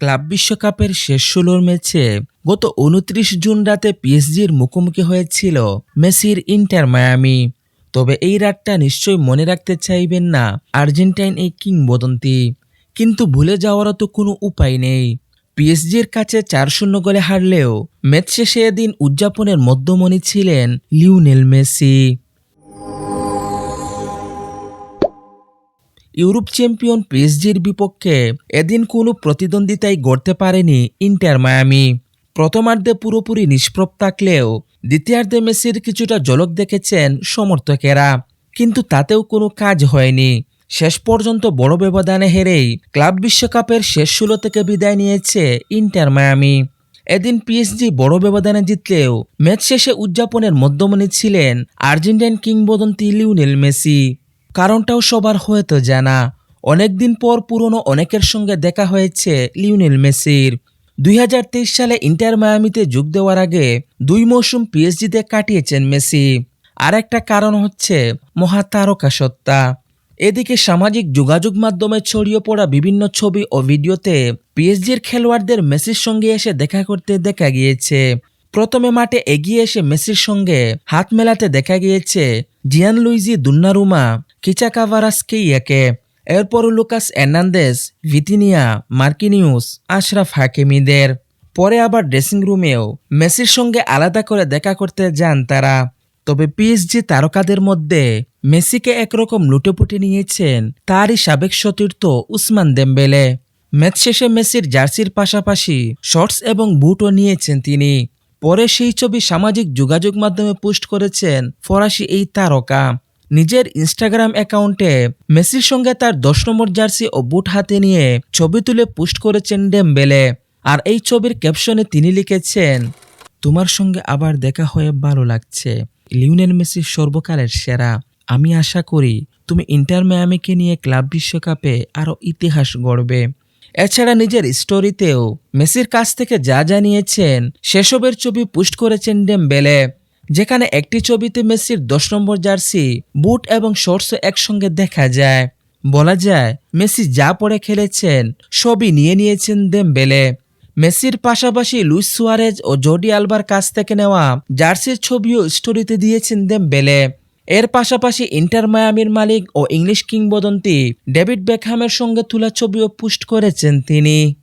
Club বিশ্বকাপের শেষ ষোলোর ম্যাচে গত উনত্রিশ জুন রাতে পিএসজির মুখোমুখি হয়েছিল মেসির ইন্টার মায়ামি। তবে এই রাতটা নিশ্চয়ই মনে রাখতে চাইবেন না আর্জেন্টাইন এই কিংবদন্তি। কিন্তু ভুলে যাওয়ারও তো কোনো উপায় নেই। পিএসজির কাছে চার শূন্য গোলে হারলেও ম্যাচ শেষে এদিন উদযাপনের মধ্যমণি ছিলেন লিওনেল মেসি। ইউরোপ চ্যাম্পিয়ন পিএসজির বিপক্ষে এদিন কোনো প্রতিদ্বন্দ্বিতাই গড়তে পারেনি ইন্টার মায়ামি। প্রথমার্ধে পুরোপুরি নিষ্প্রভ থাকলেও দ্বিতীয়ার্ধে মেসির কিছুটা ঝলক দেখেছেন সমর্থকেরা। কিন্তু তাতেও কোনো কাজ হয়নি। শেষ পর্যন্ত বড় ব্যবধানে হেরেই ক্লাব বিশ্বকাপের শেষ ষোলো থেকে বিদায় নিয়েছে ইন্টার মায়ামি। এদিন পিএসজি বড় ব্যবধানে জিতলেও ম্যাচ শেষে উদযাপনের মধ্যমণি ছিলেন আর্জেন্টাইন কিংবদন্তি লিওনেল মেসি। কারণটাও সবার হয়তো জানা অনেকদিন পর পুরনো অনেকের সঙ্গে দেখা হয়েছে লিওনেল মেসির। দুই হাজার তেইশ সালে ইন্টার মায়ামিতে যোগ দেওয়ার আগে দুই মৌসুম পিএসজিতে কাটিয়েছেন মেসি। আর একটা কারণ হচ্ছে মহাতারকা সত্তা। এদিকে সামাজিক যোগাযোগ মাধ্যমে ছড়িয়ে পড়া বিভিন্ন ছবি ও ভিডিওতে পিএসজির খেলোয়াড়দের মেসির সঙ্গে এসে দেখা করতে দেখা গিয়েছে। প্রথমে মাঠে এগিয়ে এসে মেসির সঙ্গে হাত মেলাতে দেখা গিয়েছে জিয়ান লুইজি দুন্নারুমা কিচাকাভারাসকেইয়াকে এরপর Lucas Hernandez Vitinha Marquinhos Achraf হাকিমিদের পরে আবার ড্রেসিং রুমেও মেসির সঙ্গে আলাদা করে দেখা করতে যান তারা। তবে পিএসজি তারকাদের মধ্যে মেসিকে একরকম লুটেপুটে নিয়েছেন তারই সাবেক সতীর্থ উসমান দেম্বেলে। ম্যাচ শেষে মেসির জার্সির পাশাপাশি শর্টস এবং বুটও নিয়েছেন তিনি। পরে সেই ছবি সামাজিক যোগাযোগ মাধ্যমে পোস্ট করেছেন ফরাসি এই তারকা। নিজের ইনস্টাগ্রাম অ্যাকাউন্টে মেসির সঙ্গে তার দশ নম্বর জার্সি ও বুট হাতে নিয়ে ছবি তুলে পোস্ট করেছেন ডেমবেলে। আর এই ছবির ক্যাপশনে তিনি লিখেছেন, তোমার সঙ্গে আবার দেখা হয়ে ভালো লাগছে। লিওনেল মেসি সর্বকালের সেরা। আমি আশা করি তুমি ইন্টার মায়ামিকে নিয়ে ক্লাব বিশ্বকাপে আরও ইতিহাস গড়বে। এছাড়া নিজের স্টোরিতেও মেসির কাছ থেকে যা জানিয়েছেন, সেসবের ছবি পোস্ট করেছেন ডেমবেলে, যেখানে একটি ছবিতে মেসির দশ নম্বর জার্সি, বুট এবং শর্টস একসঙ্গে দেখা যায়। বলা যায়, মেসি যা পরে খেলেছেন, সবই নিয়ে নিয়েছেন দেমবেলে মেসির পাশাপাশি লুইস সুয়ারেজ ও জর্ডি আলবার কাছ থেকে নেওয়া জার্সির ছবিও স্টোরিতে দিয়েছেন দেমবেলে এর পাশাপাশি ইন্টার মায়ামির মালিক ও ইংলিশ কিংবদন্তি ডেভিড বেকহামের সঙ্গে তোলা ছবিও পোস্ট করেছেন তিনি।